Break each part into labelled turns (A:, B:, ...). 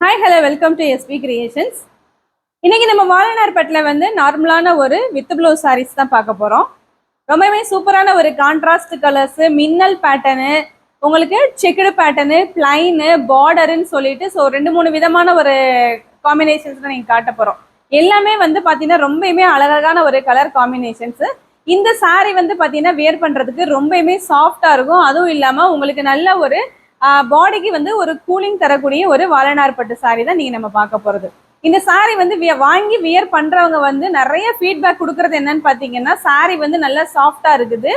A: Hi hello welcome to SP creations இன்றைக்கி நம்ம வாலனார்பட்டில் வந்து நார்மலான ஒரு வித் ப்ளவுஸ் சாரீஸ் தான் பார்க்க போகிறோம் ரொம்பவே சூப்பரான ஒரு கான்ட்ராஸ்ட் கலர்ஸு மின்னல் பேட்டர்னு உங்களுக்கு செக்குடு பேட்டர்னு பிளைனு பார்டருன்னு சொல்லிட்டு ஸோ ரெண்டு மூணு விதமான ஒரு காம்பினேஷன்ஸ் தான் நீங்கள் காட்ட போகிறோம் எல்லாமே வந்து பார்த்தீங்கன்னா ரொம்பவுமே அழகழகான ஒரு கலர் காம்பினேஷன்ஸு இந்த சாரீ வந்து பார்த்தீங்கன்னா வேர் பண்ணுறதுக்கு ரொம்பவுமே சாஃப்டாக இருக்கும். அதுவும் இல்லாமல் உங்களுக்கு நல்ல ஒரு பாடிக்கு வந்து ஒரு கூலிங் தரக்கூடிய ஒரு வாழனார்பட்டு சாரி தான் நீங்கள் நம்ம பார்க்க போகிறது இந்த சாரி வந்து வாங்கி வியர் பண்ணுறவங்க வந்து நிறைய ஃபீட்பேக் கொடுக்குறது என்னன்னு பார்த்தீங்கன்னா சாரி வந்து நல்லா சாஃப்டாக இருக்குது.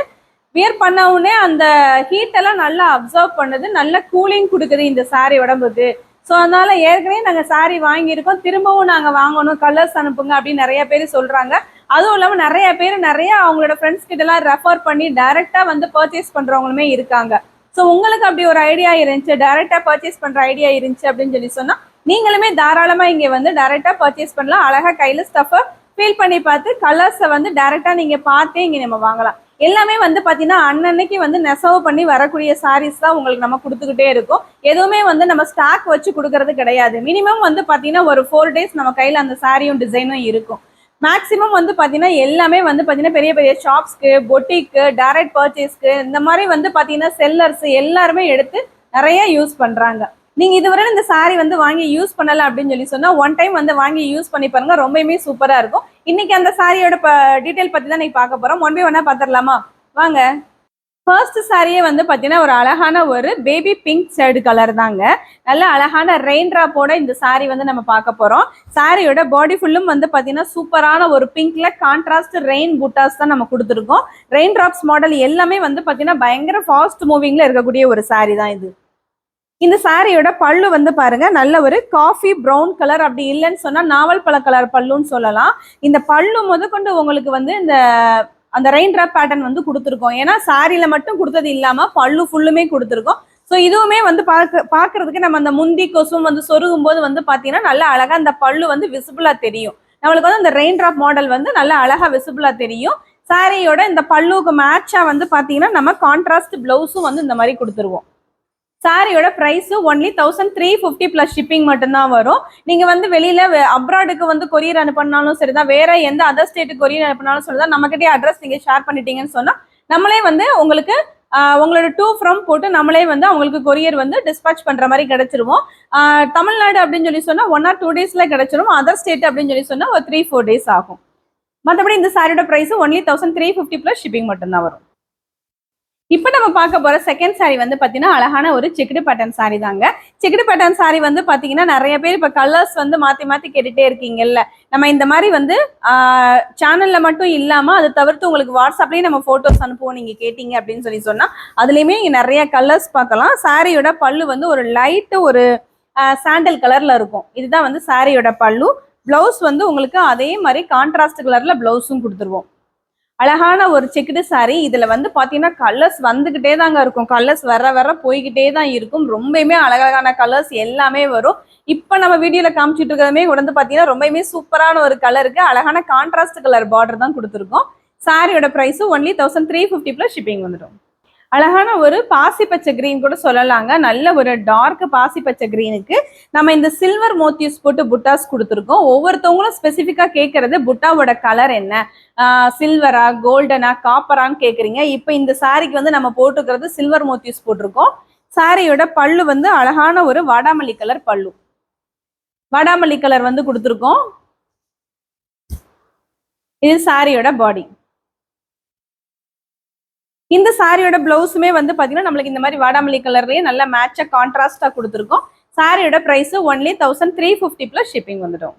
A: வியர் பண்ண உடனே அந்த ஹீட்டெல்லாம் நல்லா அப்சர்வ் பண்ணுது நல்ல கூலிங் கொடுக்குது இந்த சாரி உடம்புக்கு. ஸோ அதனால ஏற்கனவே நாங்கள் சாரி வாங்கியிருக்கோம். திரும்பவும் நாங்கள் வாங்கணும் கலர்ஸ் அனுப்புங்க அப்படின்னு நிறைய பேர் சொல்கிறாங்க அதுவும் இல்லாமல் நிறைய பேர் நிறைய அவங்களோட ஃப்ரெண்ட்ஸ் கிட்டலாம் ரெஃபர் பண்ணி டைரெக்டாக வந்து பர்ச்சேஸ் பண்ணுறவங்களுமே இருக்காங்க. ஸோ உங்களுக்கு அப்படி ஒரு ஐடியா இருந்துச்சு டைரெக்டாக பர்ச்சேஸ் பண்ணுற ஐடியா இருந்துச்சு அப்படின்னு சொல்லி சொன்னால் நீங்களுமே தாராளமாக இங்கே வந்து டைரெக்டாக பர்ச்சேஸ் பண்ணலாம். அழகாக கையில் ஸ்டஃபை ஃபீல் பண்ணி பார்த்து கலர்ஸை வந்து டைரெக்டாக நீங்கள் பார்த்தே இங்கே நம்ம வாங்கலாம். எல்லாமே வந்து பார்த்தீங்கன்னா அன்னன்னைக்கு வந்து நெசவு பண்ணி வரக்கூடிய சாரீஸ் தான் உங்களுக்கு நம்ம கொடுத்துக்கிட்டே இருக்கும். எதுவுமே வந்து நம்ம ஸ்டாக் வச்சு கொடுக்கறது கிடையாது. மினிமம் வந்து பார்த்தீங்கன்னா ஒரு ஃபோர் டேஸ் நம்ம கையில் அந்த சாரியும் டிசைனும் இருக்கும். மேக்ஸிமம் வந்து பார்த்தீங்கன்னா எல்லாமே வந்து பார்த்தீங்கன்னா பெரிய பெரிய ஷாப்ஸ்க்கு பொட்டிக்கு டைரக்ட் பர்ச்சேஸ்க்கு இந்த மாதிரி வந்து பார்த்தீங்கன்னா செல்லர்ஸ் எல்லாருமே எடுத்து நிறைய யூஸ் பண்ணுறாங்க நீங்கள் இதுவரை இந்த சாரீ வந்து வாங்கி யூஸ் பண்ணலை அப்படின்னு சொல்லி சொன்னால் ஒன் டைம் வந்து வாங்கி யூஸ் பண்ணி பாருங்க ரொம்பவுமே சூப்பராக இருக்கும். இன்னைக்கு அந்த சாரியோட ப டீட்டெயில் பற்றி தான் நீங்கள் பார்க்க போகிறோம் ஒன் பை ஒன்னாக பார்த்துடலாமா? வாங்க. ஃபர்ஸ்ட் சாரியே வந்து பார்த்தீங்கன்னா ஒரு அழகான ஒரு பேபி பிங்க் ஷேடு கலர் தாங்க. நல்ல அழகான ரெயின் ட்ராப்போட இந்த சாரி வந்து நம்ம பார்க்க போகிறோம் சாரியோட பாடி ஃபுல்லும் வந்து பார்த்தீங்கன்னா சூப்பரான ஒரு பிங்க்ல கான்ட்ராஸ்ட் ரெயின் புட்டாஸ் தான் நம்ம கொடுத்துருக்கோம். ரெயின் ட்ராப்ஸ் மாடல் எல்லாமே வந்து பார்த்தீங்கன்னா பயங்கர ஃபாஸ்ட் மூவிங்ல இருக்கக்கூடிய ஒரு சாரி தான் இது. இந்த சாரியோட பல்லு வந்து பாருங்க நல்ல ஒரு காஃபி ப்ரௌன் கலர் அப்படி இல்லைன்னு சொன்னா நாவல் பழ கலர் பல்லுன்னு சொல்லலாம். இந்த பல்லு முதற்கொண்டு உங்களுக்கு வந்து இந்த அந்த ரெயின் ட்ராப் பேட்டர்ன் வந்து கொடுத்துருக்கோம். ஏன்னா சாரியில மட்டும் கொடுத்தது இல்லாம பல்லு ஃபுல்லுமே கொடுத்துருக்கோம். ஸோ இதுவுமே வந்து பார்க்க பார்க்கறதுக்கு நம்ம அந்த முந்தி கொசும் வந்து சொருகும் போது வந்து பார்த்தீங்கன்னா நல்லா அழகா அந்த பல்லு வந்து விசிபிளா தெரியும். நம்மளுக்கு வந்து அந்த ரெயின் ட்ராப் மாடல் வந்து நல்லா அழகா விசிபிளா தெரியும். சாரியோட இந்த பல்லுக்கு மேட்சா வந்து பார்த்தீங்கன்னா நம்ம கான்ட்ராஸ்ட் பிளவுஸும் வந்து இந்த மாதிரி கொடுத்துருவோம். சாரியோட price only thousand three fifty plus shipping மட்டும்தான் வரும். நீங்க வந்து வெளியில அப்ராடுக்கு வந்து கொரியர் அனுப்பினாலும் சரிதான். வேற எந்த அதர் ஸ்டேட்டுக்கு கொரியர் அனுப்பினாலும் சரிதான். நம்மகிட்டயே அட்ரஸ் நீங்க ஷேர் பண்ணிட்டீங்கன்னு சொன்னா நம்மளே வந்து உங்களுக்கு உங்களோட டூ ஃப்ரம் போட்டு நம்மளே வந்து அவங்களுக்கு கொரியர் வந்து டிஸ்பேச் பண்ணுற மாதிரி கிடைச்சிருவோம். தமிழ்நாடு அப்படின்னு சொல்லி சொன்னால் ஒன் ஆர் டூ டேஸில் கிடைச்சிரும். அதர் ஸ்டேட் அப்படின்னு சொல்லி சொன்னால் ஒரு த்ரீ ஃபோர் டேஸ் ஆகும். மற்றபடி இந்த சாரியோட price only thousand three fifty plus shipping மட்டும்தான் வரும். இப்போ நம்ம பார்க்க போகிற செகண்ட் saree வந்து பார்த்தீங்கன்னா அழகான ஒரு செக்குடு பட்டன் saree தாங்க. செக்குடு பட்டன் saree வந்து பார்த்தீங்கன்னா நிறைய பேர் இப்போ கலர்ஸ் வந்து மாற்றி மாற்றி கேட்டுட்டே இருக்கீங்கல்ல. நம்ம இந்த மாதிரி வந்து சேனலில் மட்டும் இல்லாமல் அதை தவிர்த்து உங்களுக்கு வாட்ஸ்அப்லேயும் நம்ம ஃபோட்டோஸ் அனுப்புவோம் நீங்கள் கேட்டீங்க அப்படின்னு சொல்லி சொன்னால் அதுலேயுமே இங்கே நிறைய கலர்ஸ் பார்க்கலாம். சாரியோட பல்லு வந்து ஒரு லைட்டு ஒரு சாண்டல் கலரில் இருக்கும். இதுதான் வந்து சாரியோட பல்லு. ப்ளவுஸ் வந்து உங்களுக்கு அதே மாதிரி கான்ட்ராஸ்ட் கலரில் ப்ளவுஸும் கொடுத்துருவோம். அழகான ஒரு செக்குடு saree. இதுல வந்து பாத்தீங்கன்னா கலர்ஸ் வந்துகிட்டே தாங்க இருக்கும். கலர்ஸ் வர வர போய்கிட்டே தான் இருக்கும். ரொம்பவுமே அழகழகான கலர்ஸ் எல்லாமே வரும். இப்போ நம்ம வீடியோல காமிச்சிட்டு இருக்கிறதுமே வந்து பாத்தீங்கன்னா ரொம்பவுமே சூப்பரான ஒரு கலருக்கு அழகான கான்ட்ராஸ்ட் கலர் பார்டர் தான் கொடுத்துருக்கோம். சாரியோட price only thousand three fifty plus shipping வந்துடும். அழகான ஒரு பாசி பச்சை கிரீன் கூட சொல்லலாங்க. நல்ல ஒரு டார்க் பாசி பச்சை கிரீனுக்கு நம்ம இந்த சில்வர் மோத்தியூஸ் போட்டு புட்டாஸ் கொடுத்துருக்கோம். ஒவ்வொருத்தவங்களும் ஸ்பெசிஃபிக்காக கேட்கறது புட்டாவோட கலர் என்ன? சில்வரா கோல்டனா காப்பரான்னு கேட்குறீங்க இப்போ இந்த சாரிக்கு வந்து நம்ம போட்டுக்கிறது சில்வர் மோத்தியூஸ் போட்டிருக்கோம். சாரியோட பல்லு வந்து அழகான ஒரு வாடாமல்லி கலர் பல்லு. வாடாமல்லி கலர் வந்து கொடுத்துருக்கோம். இது சாரியோட பாடி இந்த சாரியோட பிளவுஸுமே வந்து பாத்தீங்கன்னா நம்மளுக்கு இந்த மாதிரி வாடாமல்லி கலர்லேயே நல்ல மேட்சாக கான்ட்ராஸ்டாக கொடுத்துருக்கோம். சாரியோட price only thousand three fifty plus shipping வந்துடும்.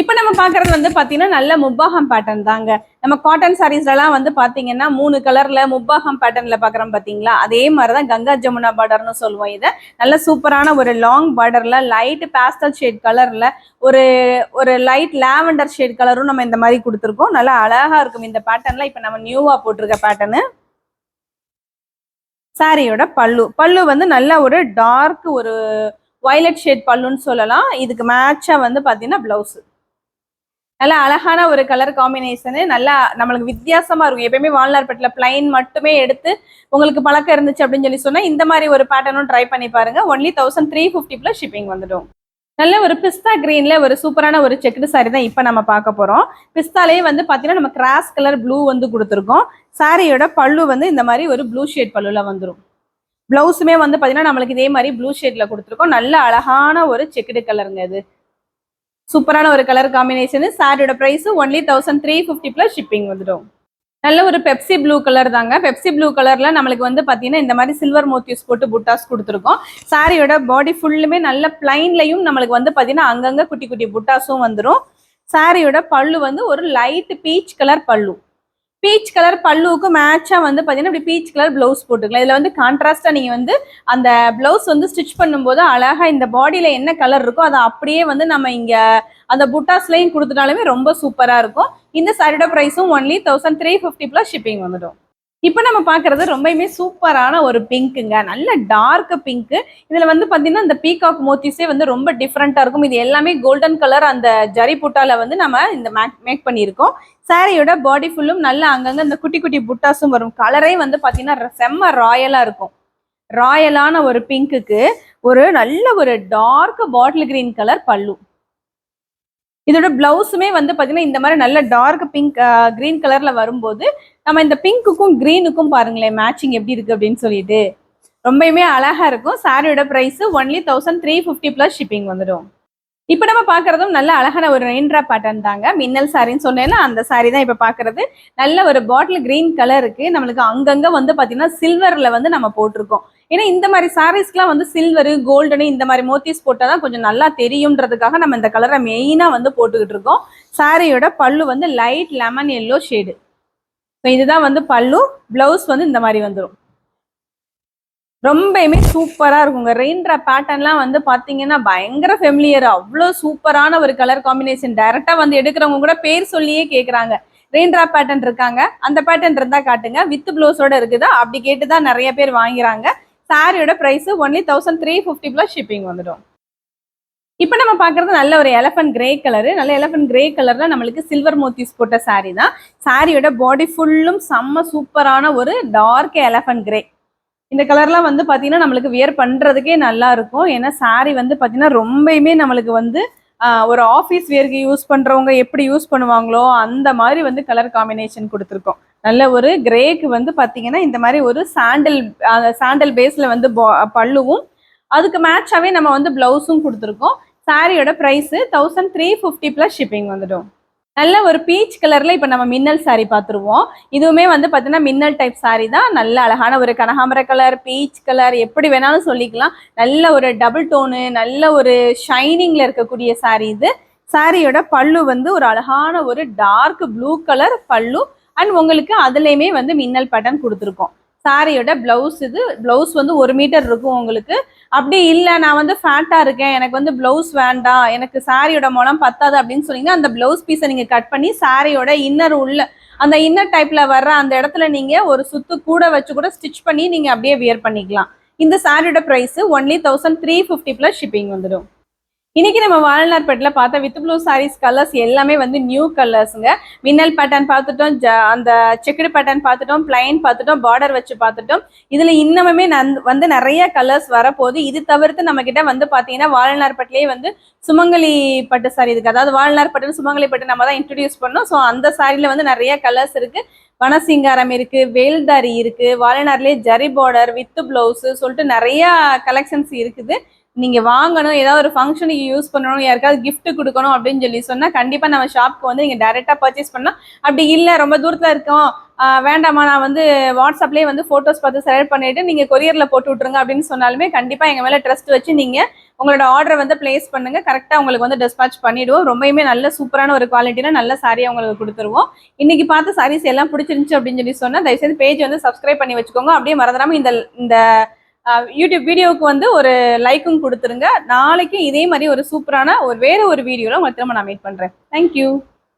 A: இப்போ நம்ம பார்க்கறது வந்து பார்த்தீங்கன்னா நல்ல முப்பாகம் பேட்டர்ன் தாங்க. நம்ம காட்டன் சாரீஸ்லாம் வந்து பார்த்தீங்கன்னா மூணு கலர்ல முப்பாகம் பேட்டர்ன்ல பார்க்குறோம் பார்த்தீங்களா அதே மாதிரி தான் கங்கா ஜமுனா பார்டர்னு சொல்லுவோம் இதை. நல்ல சூப்பரான ஒரு லாங் பார்டர்ல லைட் பேஸ்டல் ஷேட் கலர்ல ஒரு ஒரு லைட் லாவெண்டர் ஷேட் கலரும் நம்ம இந்த மாதிரி கொடுத்துருக்கோம். நல்லா அழகா இருக்கும் இந்த பேட்டர்ன்ல இப்போ நம்ம நியூவா போட்டிருக்க பேட்டர்னு சாரியோட பல்லு. பல்லு வந்து நல்ல ஒரு டார்க் ஒரு வயலட் ஷேட் பல்லுன்னு சொல்லலாம். இதுக்கு மேட்சா வந்து பார்த்தீங்கன்னா பிளவுஸ் நல்லா அழகான ஒரு கலர் காம்பினேஷனு நல்லா நம்மளுக்கு வித்தியாசமாக இருக்கும். எப்பயுமே வால்நார்பேட்டில் பிளைன் மட்டுமே எடுத்து உங்களுக்கு பழக்கம் இருந்துச்சு அப்படின்னு சொல்லி சொன்னால் இந்த மாதிரி ஒரு பேட்டர்னும் ட்ரை பண்ணி பாருங்க. Only thousand three fifty plus shipping வந்துடும். நல்ல ஒரு பிஸ்தா க்ரீனில் ஒரு சூப்பரான ஒரு செக்குடு சாரி தான் இப்போ நம்ம பார்க்க போகிறோம் பிஸ்தாலேயே வந்து பார்த்தீங்கன்னா நம்ம கிராஸ் கலர் ப்ளூ வந்து கொடுத்துருக்கோம். சாரியோட பல்லு வந்து இந்த மாதிரி ஒரு ப்ளூ ஷேட் பல்லுவில் வந்துடும் ப்ளவுஸுமே வந்து பார்த்தீங்கன்னா நம்மளுக்கு இதே மாதிரி ப்ளூ ஷேட்டில் கொடுத்துருக்கோம். நல்ல அழகான ஒரு செக்குடு கலருங்க இது. சூப்பரான ஒரு கலர் காம்பினேஷன் சாரியோட price only thousand three fifty plus shipping வந்துடும். நல்ல ஒரு பெப்சி ப்ளூ கலர் தாங்க. பெப்சி ப்ளூ கலர்ல நம்மளுக்கு வந்து பாத்தீங்கன்னா இந்த மாதிரி சில்வர் மோத்தியூஸ் போட்டு புட்டாஸ் கொடுத்துருக்கோம். சாரியோட பாடி ஃபுல்லுமே நல்ல பிளைன்லையும் நம்மளுக்கு வந்து பாத்தீங்கன்னா அங்கங்க குட்டி குட்டி புட்டாஸும் வந்துடும் சாரியோட பல்லு வந்து ஒரு light peach colour pallu. Peach colour பல்லுவுக்கு மேட்சா வந்து பாத்தீங்கன்னா இப்படி பீச் கலர் பிளவுஸ் போட்டுக்கலாம். இதுல வந்து கான்ட்ராஸ்டா நீங்க வந்து அந்த பிளவுஸ் வந்து ஸ்டிச் பண்ணும்போது அழகா இந்த பாடியில என்ன கலர் இருக்கோ அதை அப்படியே வந்து நம்ம இங்க அந்த புட்டாஸ்லையும் கொடுத்துட்டாலுமே ரொம்ப சூப்பரா இருக்கும். இந்த சாரியோட ப்ரைஸும் only thousand three fifty plus shipping வந்துடும். இப்போ நம்ம பார்க்கறது ரொம்பவுமே சூப்பரான ஒரு பிங்க்குங்க. நல்ல டார்க் பிங்க். இதுல வந்து பார்த்தீங்கன்னா இந்த பீகாக் மோத்திஸே வந்து ரொம்ப டிஃப்ரெண்ட்டாக இருக்கும். இது எல்லாமே கோல்டன் கலர் அந்த ஜரி புட்டால வந்து நம்ம இந்த மேக் மேக் பண்ணியிருக்கோம். சாரியோட பாடி ஃபுல்லும் நல்ல அங்கங்க இந்த குட்டி குட்டி புட்டாஸும் வரும். கலரே வந்து பார்த்தீங்கன்னா செம்ம ராயலா இருக்கும். ராயலான ஒரு பிங்க்குக்கு ஒரு நல்ல ஒரு டார்க் பாட்டில் கிரீன் கலர் பல்லு. இதோட பிளவுஸுமே வந்து பார்த்தீங்கன்னா இந்த மாதிரி நல்ல டார்க் பிங்க் கிரீன் கலரில் வரும்போது நம்ம இந்த பிங்க்குக்கும் க்ரீனுக்கும் பாருங்களேன் மேட்சிங் எப்படி இருக்கு அப்படின்னு சொல்லிட்டு. ரொம்பயுமே அழகா இருக்கும். சாரியோட price only thousand three fifty plus shipping வந்துடும். இப்போ நம்ம பார்க்கறதும் நல்ல அழகான ஒரு ரெயின்ட்ரா பேட்டர்ன் தாங்க. மின்னல் சாரின்னு சொன்னேன்னா அந்த சாரி தான் இப்போ பார்க்கறது. நல்ல ஒரு பாட்டில் கிரீன் கலருக்கு நம்மளுக்கு அங்கங்க வந்து பார்த்தீங்கன்னா சில்வர்ல வந்து நம்ம போட்டிருக்கோம். ஏன்னா இந்த மாதிரி சாரீஸ்க்குலாம் வந்து சில்வரு கோல்டனு இந்த மாதிரி மோத்திஸ் போட்டால் தான் கொஞ்சம் நல்லா தெரியுன்றதுக்காக நம்ம இந்த கலரை மெயினாக வந்து போட்டுக்கிட்டு இருக்கோம். சாரியோட பல்லு வந்து light lemon yellow shade so இதுதான் வந்து பல்லு ப்ளவுஸ் வந்து இந்த மாதிரி வந்துடும் ரொம்பயுமே சூப்பராக இருக்குங்க. ரெயின்ற பேட்டர்ன்லாம் வந்து பார்த்தீங்கன்னா பயங்கர ஃபெமிலியர் அவ்வளோ சூப்பரான ஒரு கலர் காம்பினேஷன் டைரெக்டாக வந்து எடுக்கிறவங்க கூட பேர் சொல்லியே கேட்குறாங்க ரெயின்ட்ரா பேட்டர்ன் இருக்காங்க. அந்த பேட்டர்ன் இருந்தால் காட்டுங்க. வித் ப்ளவுஸோட இருக்குதா. அப்படி கேட்டு தான் நிறைய பேர் வாங்கிறாங்க. சாரியோட price only thousand three fifty plus shipping வந்துடும். இப்போ நம்ம பார்க்கறது நல்ல ஒரு எலஃபன்ட் கிரே கலரு நல்ல எலஃபன்ட் கிரே கலர்ல நம்மளுக்கு சில்வர் மோத்திஸ் போட்ட சாரீ தான். சாரியோட பாடி ஃபுல்லும் செம்ம சூப்பரான ஒரு டார்க் எலஃபன்ட் கிரே இந்த கலர்லாம் வந்து பார்த்தீங்கன்னா நம்மளுக்கு வியர் பண்ணுறதுக்கே நல்லா இருக்கும். ஏன்னா saree வந்து பார்த்தீங்கன்னா ரொம்பயுமே நம்மளுக்கு வந்து ஒரு ஆஃபீஸ் வியர்க்கு யூஸ் பண்ணுறவங்க எப்படி யூஸ் பண்ணுவாங்களோ அந்த மாதிரி வந்து கலர் காம்பினேஷன் கொடுத்துருக்கோம். நல்ல ஒரு கிரேக்கு வந்து பார்த்தீங்கன்னா இந்த மாதிரி ஒரு சாண்டல் சாண்டல் பேஸில் வந்து பல்லுவும் அதுக்கு மேட்சாகவே நம்ம வந்து ப்ளவுஸும் கொடுத்துருக்கோம். சாரியோட price thousand three fifty plus shipping வந்துடும். நல்ல ஒரு பீச் கலரில் இப்போ நம்ம மின்னல் சாரீ பார்த்துருவோம். இதுவுமே வந்து பார்த்தீங்கன்னா மின்னல் டைப் சாரீ தான். நல்ல அழகான ஒரு கனகாம்பர கலர் பீச் கலர் எப்படி வேணாலும் சொல்லிக்கலாம். நல்ல ஒரு டபுள் டோனு நல்ல ஒரு ஷைனிங்கில் இருக்கக்கூடிய சாரீ இது. சாரியோட பல்லு வந்து ஒரு அழகான ஒரு dark blue colour pallu. And உங்களுக்கு அதுலேயுமே வந்து மின்னல் பட்டன் கொடுத்துருக்கோம். சாரியோட பிளவுஸ் இது. பிளவுஸ் வந்து ஒரு மீட்டர் இருக்கும் உங்களுக்கு. அப்படி இல்லை நான் வந்து ஃபேட்டாக இருக்கேன். எனக்கு வந்து பிளவுஸ் வேண்டாம் எனக்கு சாரியோட முளம் பத்தாது அப்படின்னு சொன்னீங்கன்னா அந்த பிளவுஸ் பீஸை நீங்கள் கட் பண்ணி சாரியோட இன்னர் உள்ள அந்த இன்னர் டைப்பில் வர்ற அந்த இடத்துல நீங்கள் ஒரு சுத்து கூட வச்சு கூட ஸ்டிச் பண்ணி நீங்கள் அப்படியே வியர் பண்ணிக்கலாம். இந்த சாரியோட price only thousand three fifty plus shipping வந்துடும். இன்னைக்கு நம்ம வால்நார்பேட்டில் பார்த்தா வித் ப்ளூ சாரீஸ் கலர்ஸ் எல்லாமே வந்து நியூ கலர்ஸுங்க மின்னல் பேட்டர்ன் பார்த்துட்டோம் ஜ- அந்த செக்குடு பேட்டர்ன் பார்த்துட்டோம் பிளைன் பார்த்துட்டோம் பார்டர் வச்சு பார்த்துட்டோம். இதில் இன்னமுமே வந்து நிறைய கலர்ஸ் வரப்போகுது. இது தவிர்த்து நம்ம கிட்ட வந்து பாத்தீங்கன்னா வால்நார்பட்டிலே வந்து சுமங்கலி பட்டு சாரி இருக்குது அதாவது வாழ்நாள் பட்டு சுமங்கலி பட்டு நம்ம தான் இன்ட்ரடியூஸ் பண்ணோம். ஸோ அந்த சாரியில் வந்து நிறைய கலர்ஸ் இருக்குது வனசிங்காரம் இருக்கு வேல்தாரி இருக்கு வால்நார்லேயே ஜரி பார்டர் வித் பிளவுஸ் சொல்லிட்டு நிறைய கலெக்ஷன்ஸ் இருக்குது. நீங்க வாங்கணும் ஏதாவது ஒரு ஃபங்க்ஷனுக்கு யூஸ் பண்ணணும் யாருக்காவது கிஃப்ட் கொடுக்கணும் அப்படின்னு சொல்லி சொன்னா கண்டிப்பா நம்ம ஷாப்க்கு வந்து நீங்க டைரக்டா பர்ச்சேஸ் பண்ணலாம். அப்படி இல்ல ரொம்ப தூரத்துல இருக்கோம் வேண்டாமா நான் வந்து வாட்ஸ்அப்லேயே வந்து ஃபோட்டோஸ் பார்த்து செலக்ட் பண்ணிட்டு நீங்க கொரியர்ல போட்டு விட்ருங்க அப்படின்னு சொன்னாலுமே கண்டிப்பா எங்க மேல ட்ரஸ்ட் வச்சு நீங்க உங்களோட ஆர்டரை வந்து பிளேஸ் பண்ணுங்க. கரெக்டா உங்களுக்கு வந்து டிஸ்பேச் பண்ணிடுவோம். ரொம்பவுமே நல்ல சூப்பரான ஒரு குவாலிட்டியில நல்ல சாரியை உங்களுக்கு கொடுத்துருவோம். இன்னைக்கு பார்த்த சாரீஸ் எல்லாம் பிடிச்சிருந்துச்சு அப்படின்னு சொல்லி சொன்னா தயவுசெய்து பேஜ் வந்து சப்ஸ்கிரைப் பண்ணி வச்சுக்கோங்க. அப்படியே மறந்துடாம இந்த இந்த யூடியூப் வீடியோவுக்கு வந்து ஒரு லைக்கும் கொடுத்துருங்க. நாளைக்கு இதே மாதிரி ஒரு சூப்பரான ஒரு வேற ஒரு வீடியோவில் உங்களை திரும்ப நான் மீட் பண்ணுறேன் தேங்க்யூ